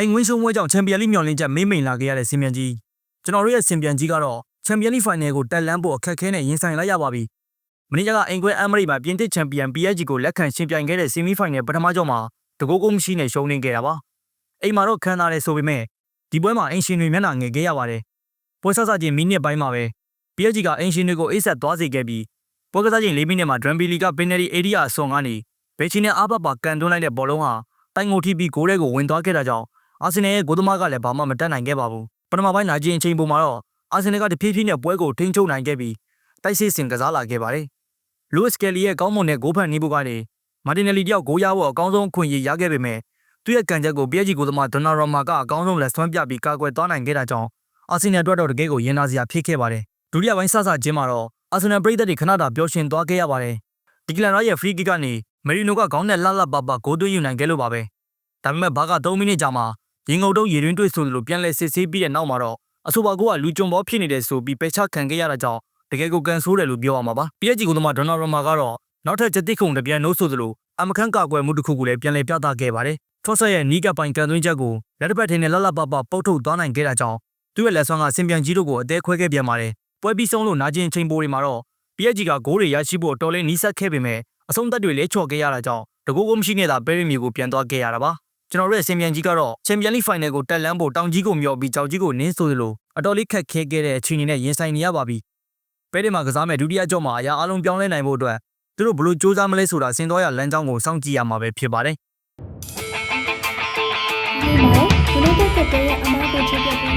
အိမ်ဝင်းရှုံးပွဲကြောင့်ချန်ပီယံလိမျှော်လင့်ချက်မေးမိန်လာခဲ့ရတဲ့စင်ပြန်ကြီးကျွန်တော်တို့ရဲ့စင်ပြန်ကြီးကတော့ချန်ပီယံလိဖိုင်နယ်ကိုတက်လန်းဖို့အခက်အခဲနဲ့ရင်ဆိုင်လိုက်ရပါပြီမနေ့ကအိမ်ခွဲအမ်မရိမှာပြင်သစ်ချန်ပီယံ PSG ကိုလက်ခံရှင်ပြိုင်ခဲ့တဲ့ဆီမီဖိုင်နယ်ပထမကြောမှာတကိုးကိုမရှိနဲ့ရှုံးနေခဲ့တာပါအိမ်မှာတော့ခံစားရဲဆိုပေမဲ့ဒီပွဲမှာအင်ရှင်တွေမျက်နှာငယ်ခဲ့ရပါတယ်ပွဲဆဆချင်းမိနစ်ပိုင်းမှာပဲ PSG ကအင်ရှင်တွေကိုအိတ်ဆက်သွားစေခဲ့ပြီးပွဲကစားချိန်၄မိနစ်မှာဒရမ်ဘီလီကပင်နယ်ရီအေရီယာအစွန်ကနေဘယ်ချီနဲ့အားပပါကန်သွင်းလိုက်တဲ့ဘောလုံးဟာတိုင်ငိုထိပြီးဂိုးထဲကိုဝင်သွားခဲ့တာကြောင့် အာဆင်နယ်ရဲ့ဂိုးသမားကလည်းဘာမှမတတ်နိုင်ခဲ့ပါဘူးပထမပိုင်းနာကျင်အချိန်ပုံမှာတော့အာဆင်နယ်ကတဖြည်းဖြည်းနဲ့ပွဲကိုထိန်းချုပ်နိုင်ခဲ့ပြီးတိုက်စစ်စင်ကစားလာခဲ့ပါတယ်လူးစ်ကယ်လီရဲ့ကောင်းမွန်တဲ့ဂိုးဖန်နေဖို့ကနေမာတင်နယ်လီတယောက်ဂိုးရဖို့အကောင်းဆုံးအခွင့်အရေးရခဲ့ပေမဲ့သူ့ရဲ့ကန်ချက်ကို PSG ဂိုးသမားဒိုနာရောမာကအကောင်းဆုံးလက်ဆွမ်းပြပြီးကာကွယ်သွားနိုင်ခဲ့တာကြောင့်အာဆင်နယ်အတွက်တော့တကယ်ကိုရင်နာစရာဖြစ်ခဲ့ပါတယ်ဒုတိယပိုင်းဆဆချင်းမှာတော့အာဆင်နယ်ပရိသတ်တွေခဏတာပျော်ရွှင်သွားခဲ့ရပါတယ်ဒီကလန်ရာရဲ့ free kick ကနေမရီနိုကခေါင်းနဲ့လှလှပပဂိုးသွင်းယူနိုင်ခဲ့လို့ပါပဲဒါပေမဲ့ဘာက3မိနစ်ကြာမှာ ရင်ငုံတုံးရေတွင်းတွေ့ဆိုသလိုပြန်လဲစစ်ဆေးပြီးတဲ့နောက်မှာတော့အဆိုပါကိုကလူကြုံဘောဖြစ်နေတဲ့ဆိုပြီးပယ်ချခံခဲ့ရတာကြောင့်တကယ်ကိုကန်ဆိုးတယ်လို့ပြောရမှာပါ PSG ကသမားဒေါနာရိုမာကတော့နောက်ထပ်ချက်တိခုံတပြန်နိုးဆိုသလိုအမခန့်ကာကွယ်မှုတစ်ခုကိုလည်းပြန်လည်ပြသခဲ့ပါတယ်ထော့ဆက်ရဲ့နီးကပ်ပိုင်ကန်သွင်းချက်ကိုလက်တစ်ဖက်ထင်းနဲ့လှလှပပပုတ်ထုတ်သွားနိုင်ခဲ့တာကြောင့်သူ့ရဲ့လက်ဆွမ်းကစင်ပြန်ကြီးတို့ကိုအသေးခွဲခဲ့ပြန်ပါတယ်ပွဲပြီးဆုံးလို့နာကျင်ချိန်ပိုတွေမှာတော့ PSG ကဂိုးတွေရရှိဖို့တော်လေးနီးစပ်ခဲ့ပေမဲ့အဆုံးသက်တွေလဲချော်ခဲ့ရတာကြောင့်တကူကိုမရှိနေတာပဲရီမီကိုပြန်သွားခဲ့ရတာပါ ကျွန်တော်တို့ရဲ့စင်ပြန်ကြီးကတော့ချန်ပီယံလိဖိုင်နယ်ကိုတက်လန်းဖို့တောင်ကြီးကိုမျှော်ပြီးကြောက်ကြီးကိုနင်းဆိုသလိုအတော်လေးခက်ခဲခဲ့တဲ့အခြေအနေနဲ့ရင်ဆိုင်နေရပါပြီပဲဒီမှာကစားမဲ့ဒုတိယကြော့မှာအရာအလုံးပြောင်းလဲနိုင်ဖို့အတွက်သူတို့ဘလို့စူးစမ်းမလဲဆိုတာစင်တော်ရလမ်းကြောင်းကိုစောင့်ကြည့်ရမှာပဲဖြစ်ပါတယ်ဒီမှာဘယ်လိုတက်တဲ့ရဲ့အမားကိုချပြပေး